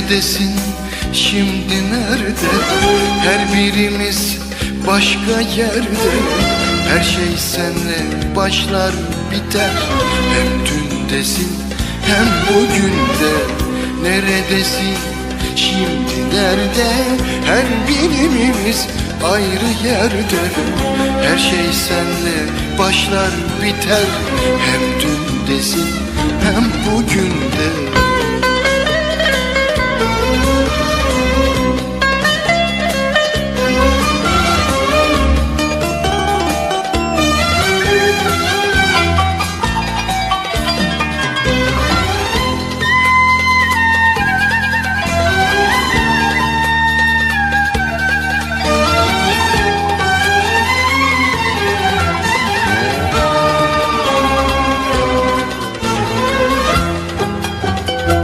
Neredesin? Şimdi nerede? Her birimiz başka yerde. Her şey senle başlar biter. Hem dündesin hem bugünde Neredesin? Şimdi nerede? Her birimiz ayrı yerde. Her şey senle başlar biter. Hem dündesin hem